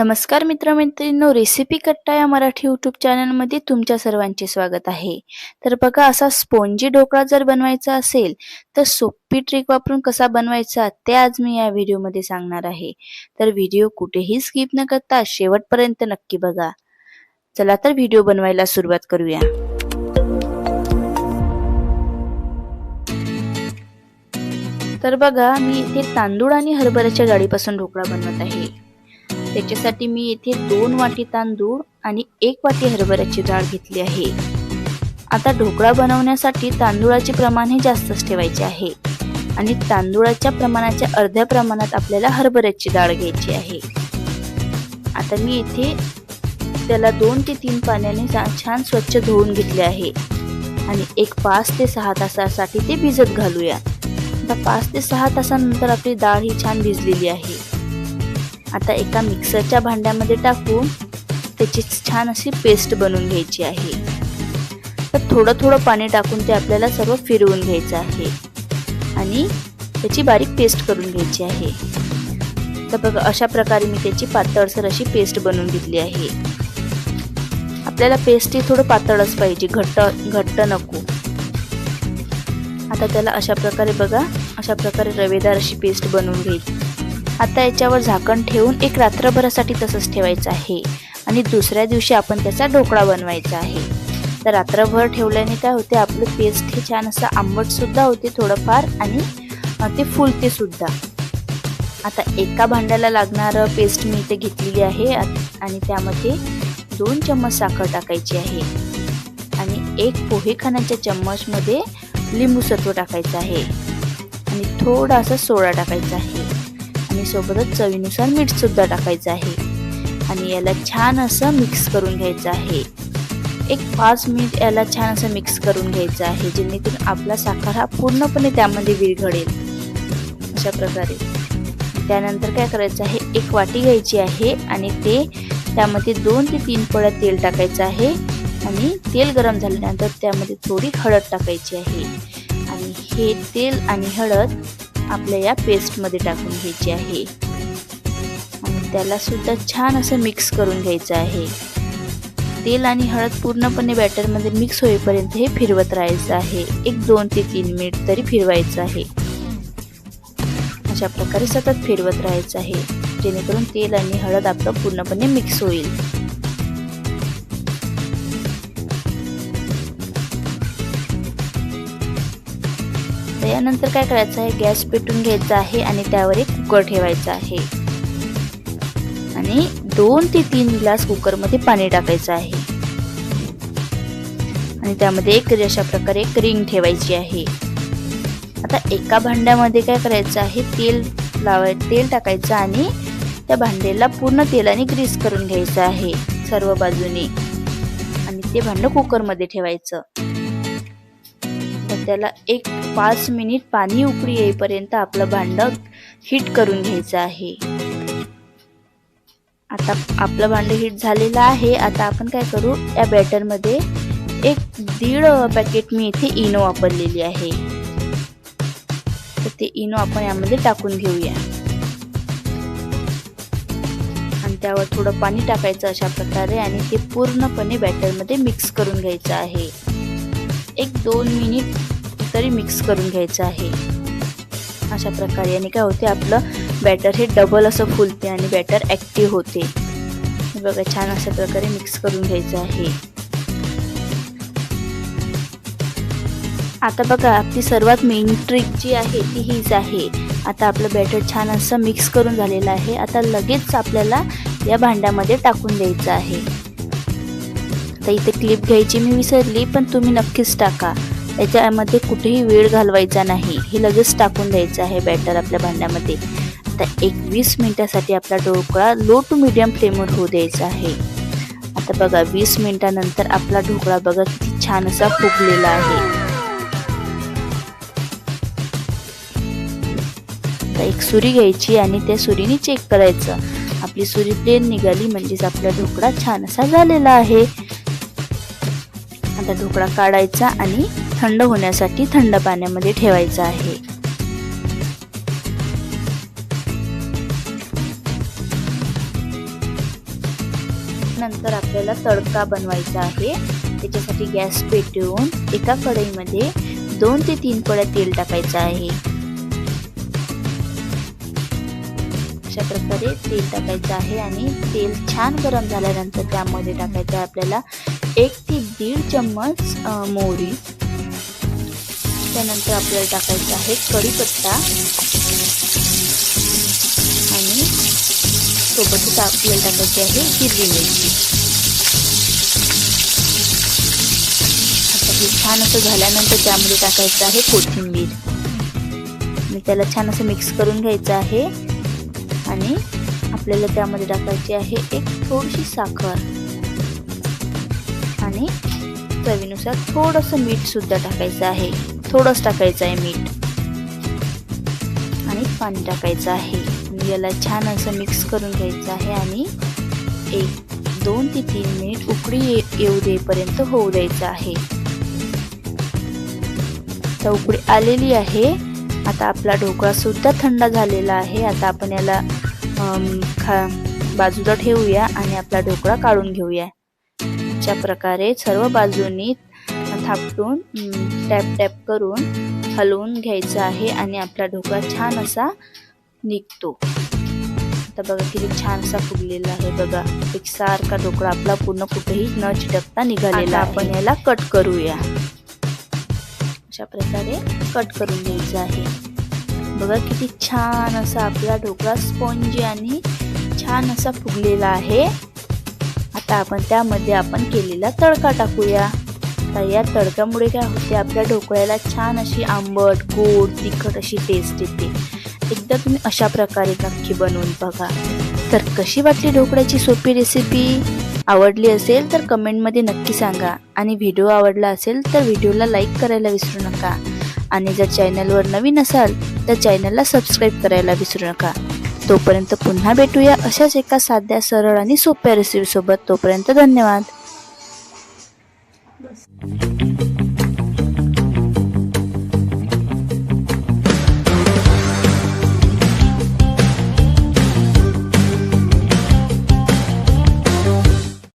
नमस्कार मित्रमैत्रिणींनो रेसिपी कट्टा या मराठी यूट्यूब चॅनलमध्ये तुमच्या सर्वांचे स्वागत आहे. तर बघा असा स्पोंजी ढोकळा जर बनवायचा असेल तर सोपी ट्रिक वापरून कसा बनवायचा ते आज मी या व्हिडिओमध्ये सांगणार आहे. तर व्हिडिओ कुठेही स्किप न करता शेवटपर्यंत नक्की बघा. चला तर व्हिडिओ बनवायला सुरुवात करूया. तर बघा मी इथे तांदूळ आणि हरभऱ्याच्या डाळीपासून ढोकळा बनवत आहे. त्याच्यासाठी मी येथे दोन वाटी तांदूळ आणि एक वाटी हरभऱ्याची डाळ घेतली आहे. आता ढोकळा बनवण्यासाठी तांदूळाचे प्रमाण हे जास्तच ठेवायचे आहे. आणि तांदूळाच्या प्रमाणाच्या अर्ध्या प्रमाणात आपल्याला हरभऱ्याची डाळ घ्यायची आहे. आता मी इथे त्याला दोन ते तीन पाण्याने छान स्वच्छ धुवून घेतले आहे. आणि एक पाच ते सहा तासासाठी ते भिजत घालूया. आता पाच ते सहा तासानंतर आपली डाळ ही छान भिजलेली आहे. आता एका मिक्सरच्या भांड्यामध्ये टाकून त्याची छान अशी पेस्ट बनवून घ्यायची आहे. तर थोडं थोडं पाणी टाकून ते आपल्याला सर्व फिरवून घ्यायचं आहे. आणि त्याची बारीक पेस्ट करून घ्यायची आहे. तर बघा अशा प्रकारे मी त्याची पातळसर अशी पेस्ट बनवून घेतली आहे. आपल्याला पेस्ट ही थोडं पातळच पाहिजे घट्ट घट्ट नको. आता त्याला अशा प्रकारे बघा अशा प्रकारे रवेदार अशी पेस्ट बनवून घ्यायची. आता याच्यावर झाकण ठेवून एक रात्रभरासाठी तसंच ठेवायचं आहे. आणि दुसऱ्या दिवशी आपण त्याचा ढोकळा बनवायचा आहे. तर रात्रभर ठेवल्याने काय होते आपलं पेस्ट हे छान असं आंबटसुद्धा होते थोडंफार आणि ते फुलते सुद्धा. आता एका भांड्याला लागणारं पेस्ट मी इथे घेतलेली आहे आणि त्यामध्ये दोन चम्मच साखर टाकायची आहे. आणि एक पोहे खाण्याच्या चम्मचमध्ये लिंबू सत्व टाकायचं आहे. आणि थोडासा सोडा टाकायचा आहे. आणि सोबतच चवीनुसार मीठ सुद्धा टाकायचं आहे. आणि याला छान असं मिक्स करून घ्यायचं आहे. एक पाच मिनिट याला छान असं मिक्स करून घ्यायचं आहे जेणेकरून आपला साखर हा पूर्णपणे त्यामध्ये विरघडेल अशा प्रकारे. त्यानंतर काय करायचं आहे एक वाटी घ्यायची आहे आणि ते त्यामध्ये दोन ते तीन पळ्या तेल टाकायचं आहे. आणि तेल गरम झाल्यानंतर त्यामध्ये थोडी हळद टाकायची आहे. आणि हे तेल आणि हळद आपल्या या पेस्टमध्ये टाकून घ्यायची आहे. आणि त्याला सुद्धा छान असं मिक्स करून घ्यायचं आहे. तेल आणि हळद पूर्णपणे बॅटरमध्ये मिक्स होईपर्यंत हे फिरवत राहायचं आहे. एक दोन ते तीन मिनिट तरी फिरवायचं आहे. अशा प्रकारे सतत फिरवत राहायचं आहे. जेणेकरून तेल आणि हळद आपलं पूर्णपणे मिक्स होईल. त्यानंतर काय करायचं आहे? गॅस पेटून घ्यायचा आहे आणि त्यावर एक कुकर ठेवायचा आहे. आणि दोन ते तीन ग्लास कुकरमध्ये पाणी टाकायचं आहे. आणि त्यामध्ये एक अशा प्रकारे एक रिंग ठेवायची आहे. आता एका भांड्यामध्ये काय करायचं आहे? तेल लावाय तेल टाकायचं आणि त्या भांड्याला पूर्ण तेलाने ग्रीस करून घ्यायचं आहे सर्व बाजूने. आणि ते भांडं कुकरमध्ये ठेवायचं. त्याला एक पाच मिनिट पाणी उकळी येईपर्यंत आपलं भांडं हिट करून घ्यायचं आहे. आता आपलं भांडं हिट झालेलं आहे. आता आपण काय करू? या बॅटरमध्ये एक दीड पॅकेट मी इथे इनो वापरलेली आहे. तर ते इनो आपण यामध्ये टाकून घेऊया. आणि त्यावर थोडं पाणी टाकायचं अशा प्रकारे आणि ते पूर्णपणे बॅटरमध्ये मिक्स करून घ्यायचं आहे. एक दोन मिनिट तरी मिक्स करून घ्यायचं आहे. अशा प्रकारे आणि काय होते आपलं बॅटर हे डबल असं फुलते आणि बॅटर ॲक्टिव्ह होते. बघा छान अशा प्रकारे मिक्स करून घ्यायचं आहे. आता बघा आपली सर्वात मेन ट्रिक जी आहे ती हीच आहे. आता आपलं बॅटर छान असं मिक्स करून झालेलं आहे. आता लगेच आपल्याला या भांड्यामध्ये टाकून द्यायचं आहे. आता इथे क्लिप घ्यायची मी विसरली पण तुम्ही नक्कीच टाका. याच्यामध्ये कुठेही वेळ घालवायचा नाही. हे लगेच टाकून द्यायचं आहे बॅटर आपल्या भांड्यामध्ये. आता एक वीस मिनटासाठी आपला ढोकळा लो टू मिडियम फ्लेमवर होऊ द्यायचा आहे. आता बघा वीस मिनिटानंतर आपला ढोकळा बघा किती छान असा फुगलेला आहे. आता एक सुरी घ्यायची आणि त्या सुरीने चेक करायचं. आपली सुरी प्लेन निघाली म्हणजेच आपला ढोकळा छान असा झालेला आहे. आता ढोकळा काढायचा आणि थंड होण्यासाठी थंड पाण्यामध्ये ठेवायचा आहे. नंतर आपल्याला तडका बनवायचा आहे. त्याच्यासाठी गॅस पेटवून एका कढईमध्ये दोन ते तीन पळ्या तेल टाकायचं आहे. अशा प्रकारे तेल टाकायचं आहे आणि तेल छान गरम झाल्यानंतर त्यामध्ये टाकायचं आहे आपल्याला एक ते दीड चम्मच मोहरी. त्यानंतर आपल्याला टाकायचं आहे कढीपत्ता. आणि सोबतच आपल्याला टाकायची आहे हिरवी मिरची. आता हे छान असं झाल्यानंतर त्यामध्ये टाकायचं आहे कोथिंबीर. आणि त्याला छान असं मिक्स करून घ्यायचं आहे. आणि आपल्याला त्यामध्ये टाकायची आहे एक थोडीशी साखर. आणि चवीनुसार थोडंसं मीठ सुद्धा टाकायचं आहे. थोडंच टाकायचं आहे मीठ. आणि पाणी टाकायचं आहे. याला छान असं मिक्स करून घ्यायचं आहे आणि एक दोन ते तीन मिनिट उकडी येऊ देपर्यंत होऊ द्यायचं आहे. तर उकडी आलेली आहे. आता आपला ढोकळा सुद्धा थंड झालेला आहे. आता आपण याला खा बाजूला ठेवूया आणि आपला ढोकळा काढून घेऊया. अशा प्रकारे सर्व बाजूनी थापटून टॅप टॅप करून हलवून घ्यायचं आहे आणि आपला ढोकळा छान असा निघतो. आता बघा किती छान असा फुगलेला आहे बघा. एक सारखा ढोकळा आपला पूर्ण कुठेही न चिटकता निघालेला आपण याला कट करूया. अशा प्रकारे कट करून घ्यायचं आहे. बघा किती छान असा आपला ढोकळा स्पॉन्जी आणि छान असा फुगलेला आहे. आता आपण त्यामध्ये आपण केलेला तडका टाकूया. तर या तडक्यामुळे काय होते आपल्या ढोकळ्याला छान अशी आंबट गोड तिखट अशी टेस्ट येते. एकदा तुम्ही अशा प्रकारे नक्की बनवून बघा. तर कशी वाटली ढोकळ्याची सोपी रेसिपी आवडली असेल तर कमेंटमध्ये नक्की सांगा. आणि व्हिडिओ आवडला असेल तर व्हिडिओला लाईक करायला विसरू नका. आणि जर चॅनलवर नवीन असाल तर चॅनलला सबस्क्राईब करायला विसरू नका. तोपर्यंत पुन्हा भेटूया अशाच एका साध्या सरळ आणि सोप्या रेसिपीसोबत तोपर्यंत धन्यवाद.